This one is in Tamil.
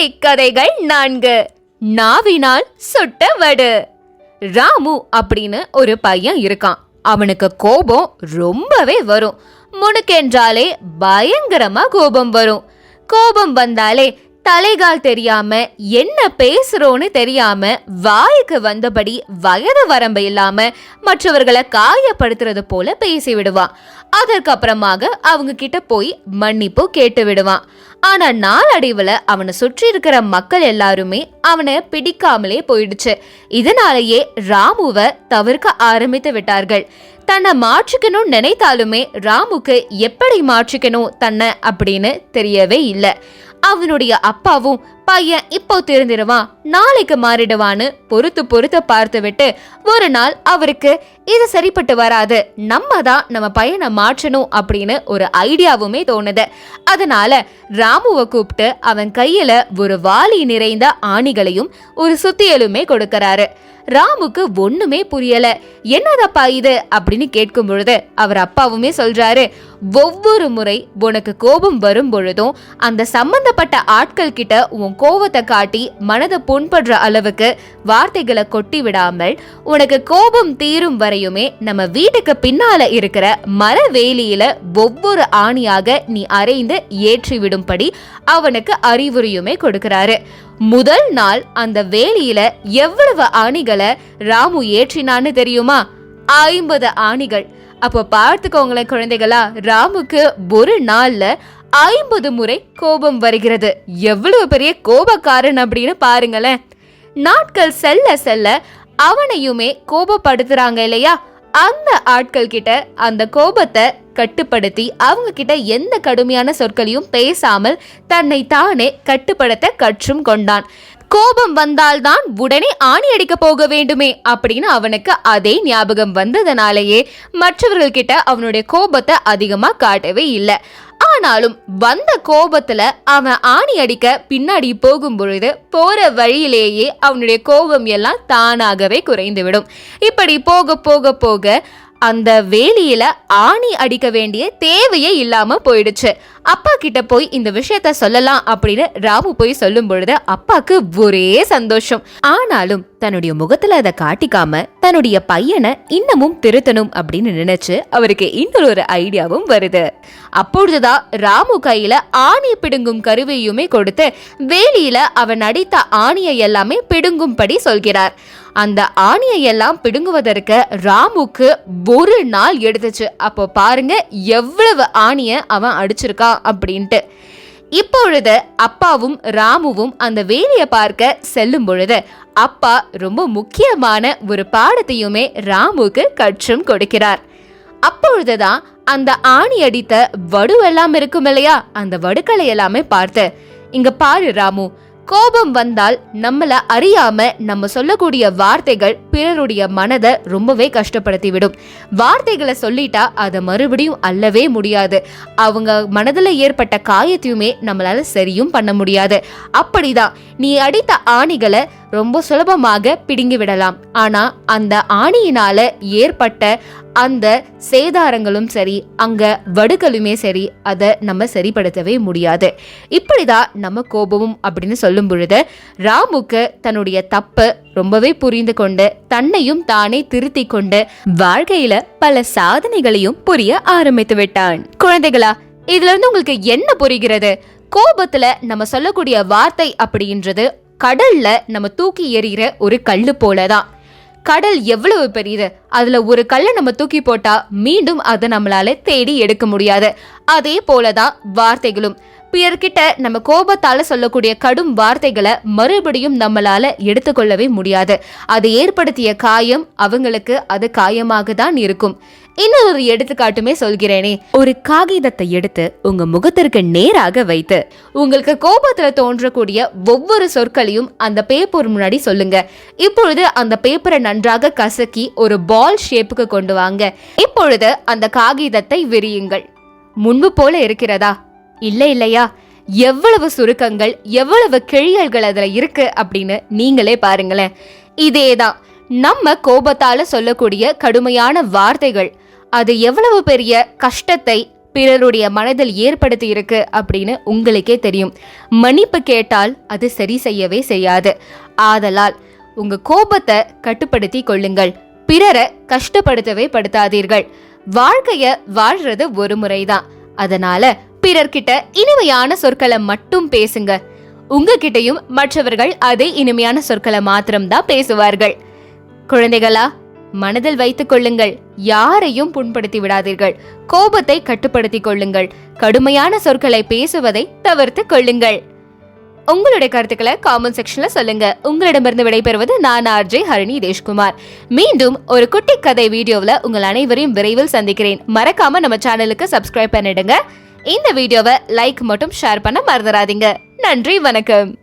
குட்டி கதைகள் நான்கு. நாவினால் சுட்ட வடு ராமு அப்படின்னு ஒரு பையன் இருக்கான். அவனுக்கு கோபம் ரொம்பவே வரும். முனுக்கென்றாலே பயங்கரமா கோபம் வரும். கோபம் வந்தாலே தலைகால் தெரியாம என்ன பேசுறோன்னு தெரியாம வாய்க்கு வந்தபடி வயது வரம்பு இல்லாம மற்றவர்களை காயப்படுத்துறது போல பேசி விடுவான். அதற்கப்புறமாக அவங்க கிட்ட போய் மன்னிப்பு கேட்டு விடுவான். ஆனா நாளடைவுல அவனை சுற்றி இருக்கிற மக்கள் எல்லாருமே அவனை பிடிக்காமலே போயிடுச்சு. இதனாலேயே ராமுவை தவிர்க்க ஆரம்பித்து விட்டார்கள். தன்னை மாற்றிக்கணும்னு நினைத்தாலுமே ராமுக்கு எப்படி மாற்றிக்கணும் தன்னை அப்படின்னு தெரியவே இல்லை. அவனுடைய அப்பாவும் பையன் இப்போ திருந்திருவான் நாளைக்கு மாறிடுவான்னு பொறுத்து பொறுத்து பார்த்து விட்டு ஒரு நாள் அவருக்கு இது சரிப்பட்டு வராது நம்ம தான் நம்ம பையனை மாற்றணும் அப்படின்னு ஒரு ஐடியாவுமே தோணுது. அதனால ராமுவை கூப்பிட்டு அவன் கையில ஒரு வாளி நிறைந்த ஆணிகளையும் ஒரு சுத்தியலுமே கொடுக்கறாரு. ராமுக்கு ஒண்ணுமே புரியல என்னதப்பா இது? அப்படின்னு கேட்கும் பொழுது அவர் அப்பாவுமே சொல்றாரு ஒவ்வொரு முறை உனக்கு கோபம் வரும் பொழுதும் அந்த சம்பந்தப்பட்ட ஆட்கள் கிட்ட உன் கோபத்தை காட்டி மனதை புண்படுற அளவுக்கு வார்த்தைகளை கொட்டி விடாமல் உனக்கு கோபம் தீரும் வரையுமே நம்ம வீட்டுக்கு பின்னால இருக்கிற மர வேலியில ஒவ்வொரு ஆணியாக நீ அரைந்து ஏற்றி விடும்படி அவனுக்கு அறிவுரையுமே கொடுக்கிறாரு. முதல் நாள் அந்த வேலியில எவ்வளவு ஆணிகளை ராமு ஏற்றினான்னு தெரியுமா? ஐம்பது ஆணிகள். அப்போ பார்த்துக்கோங்களேன் குழந்தைகளா ராமுக்கு ஒரு நாள்ல ஐம்பது முறை கோபம் வருகிறது. எவ்வளவு பெரிய கோபக்காரன் அப்படின்னு பாருங்களேன். நாட்கள் செல்ல செல்ல அவனையுமே கோபப்படுத்துறாங்க இல்லையா? அந்த ஆட்கள் கிட்ட அந்த கோபத்தை கட்டுப்படுத்தி அவங்க கிட்ட எந்த கடுமையான சொற்களையும் பேசாமல் தன்னை தானே கட்டுப்படுத்த கற்றும் கொண்டான். கோபம் வந்தால்தான் உடனே ஆணி அடிக்க போக வேண்டுமே அப்படின்னு அவனுக்கு அதே ஞாபகம் வந்ததனாலேயே மற்றவர்கள் கிட்ட அவனுடைய கோபத்தை அதிகமா காட்டவே இல்லை. ஆனாலும் வந்த கோபத்துல அவன் ஆணி அடிக்க பின்னாடி போகும் பொழுது போற வழியிலேயே அவனுடைய கோபம் எல்லாம் தானாகவே குறைந்துவிடும். இப்படி போக போக போக அந்த வேலியில ஆணி அடிக்க வேண்டிய தேவையே இல்லாம போயிடுச்சு. அப்பா கிட்ட போய் இந்த விஷயத்த சொல்லலாம் அப்படின்னு ராமு போய் சொல்லும் பொழுது அப்பாக்கு ஒரே சந்தோஷம். ஆனாலும் தன்னுடைய முகத்துல அதை காட்டிக்காம தன்னுடைய பையனை இன்னமும் திருத்தணும் அப்படின்னு நினைச்சு அவருக்கு இன்னொரு ஐடியாவும் வருது. அப்பொழுதுதான் ராமு கையில ஆணி பிடுங்கும் கருவியுமே கொடுத்து வேலியில அவன் அடித்த ஆணியை எல்லாமே பிடுங்கும்படி சொல்கிறார். அந்த ஆணியை எல்லாம் பிடுங்குவதற்கு ராமுக்கு ஒரு நாள் எடுத்துச்சு. அப்போ பாருங்க எவ்வளவு ஆணியை அவன் அடிச்சிருக்கான் அப்படின்ட்டு. இப்பொழுது அப்பாவும் ராமுவும் அந்த வேலியை பார்க்க செல்லும் பொழுது அப்பா ரொம்ப முக்கியமான ஒரு பாடத்தையுமே ராமுக்கு கற்றும் கொடுக்கிறார். அப்பொழுதுதான் அந்த ஆணி அடித்த வடுவெல்லாம் இருக்கும் இல்லையா? அந்த வடுக்களை எல்லாமே பார்த்து இங்க பாரு ராமு கோபம் வந்தால் நம்மள அறியாம நம்ம சொல்லக்கூடிய வார்த்தைகள் பிறருடைய மனதை ரொம்பவே கஷ்டப்படுத்தி விடும் வார்த்தைகளை சொல்லிட்டா அதை மறுபடியும் அல்லவே முடியாது. அவங்க மனதில் ஏற்பட்ட காயத்தையுமே நம்மளால சரியும் பண்ண முடியாது. அப்படிதான் நீ அடித்த ஆணிகளை ரொம்ப சுலபமாக பிடுங்கி விடலாம். ஆனா அந்த ஆணியினால ஏற்பட்ட அந்த சேதாரங்களும் சரி அங்க வடுகளுமே சரி அதை நம்ம சரிப்படுத்தவே முடியாது. இப்படிதான் நம்ம கோபமும் அப்படின்னு சொல்லும் பொழுது ராமுக்கு தன்னுடைய தப்பு ரொம்பவே புரிந்து கொண்டு தன்னையும் தானே திருத்தி கொண்டு வாழ்க்கையில பல சாதனைகளையும் புரிய ஆரம்பித்து விட்டான். குழந்தைகளா இதுல இருந்து உங்களுக்கு என்ன புரிகிறது? கோபத்துல நம்ம சொல்லக்கூடிய வார்த்தை அப்படின்றது கடல்ல நம்ம தூக்கி எறிகிற ஒரு கல்லு போலதான். கடல் எவ்வளவு பெரியது? அதுல ஒரு கல்லை நம்ம தூக்கி போட்டா மீண்டும் அதை நம்மளால தேடி எடுக்க முடியாது. அதே போலதான் வார்த்தைகளும். பிறர்கிட்ட நம்ம கோபத்தால சொல்லக்கூடிய கடும் வார்த்தைகளை மறுபடியும் நம்மளால எடுத்துக்கொள்ளவே முடியாது. அது ஏற்படுத்திய காயம் அவங்களுக்கு அது காயமாக தான் இருக்கும். இன்னொரு எடுத்துக்காட்டுமே சொல்கிறேனே. ஒரு காகிதத்தை எடுத்து உங்க முகத்திற்கு நேராக வைத்து உங்களுக்கு கோபத்துல தோன்றக்கூடிய ஒவ்வொரு சொற்களையும் அந்த பேப்பர் முன்னாடி சொல்லுங்க. இப்பொழுது அந்த பேப்பரை நன்றாக கசக்கி ஒரு பால் ஷேப்புக்கு கொண்டு வாங்க. இப்பொழுது அந்த காகிதத்தை விரியுங்கள். முன்பு போல இருக்கிறதா? இல்லை இல்லையா? எவ்வளவு சுருக்கங்கள் எவ்வளவு கிழியல்கள் அதில் இருக்கு அப்படின்னு நீங்களே பாருங்களேன். இதேதான் நம்ம கோபத்தால சொல்லக்கூடிய கடுமையான வார்த்தைகள். அது எவ்வளவு பெரிய கஷ்டத்தை பிறருடைய மனதில் ஏற்படுத்தி இருக்கு அப்படின்னு உங்களுக்கே தெரியும். மன்னிப்பு கேட்டால் அது சரி செய்யவே செய்யாது. ஆதலால் உங்க கோபத்தை கட்டுப்படுத்தி கொள்ளுங்கள். பிறரை கஷ்டப்படுத்தவே படுத்தாதீர்கள். வாழ்க்கைய வாழ்றது ஒரு முறைதான். அதனால பிறர்கிட்ட இனிமையான சொற்களை மட்டும் பேசுங்க. உங்ககிட்டயும் மற்றவர்கள் அதே இனிமையான சொற்களை மாத்திரம்தான் பேசுவார்கள். குழந்தைகளா மனதில் வைத்துக் கொள்ளுங்கள். யாரையும் புண்படுத்தி விடாதீர்கள். கோபத்தை கட்டுப்படுத்திக் கொள்ளுங்கள். கடுமையான சொற்களை பேசுவதை தவிர்த்து கொள்ளுங்கள். உங்களுடைய கருத்துக்களை காமெண்ட் செக்ஷன்ல சொல்லுங்க. உங்களிடமிருந்து விடைபெறுவது நான் ஆர்ஜே ஹரிணி தேஷ்குமார். மீண்டும் ஒரு குட்டி கதை வீடியோவில் உங்கள் அனைவரையும் விரைவில் சந்திக்கிறேன். மறக்காம நம்ம சேனலுக்கு சப்ஸ்கிரைப் பண்ணிடுங்க. இந்த வீடியோவை லைக் மட்டும் ஷேர் பண்ண மறந்துடாதீங்க நன்றி வணக்கம்.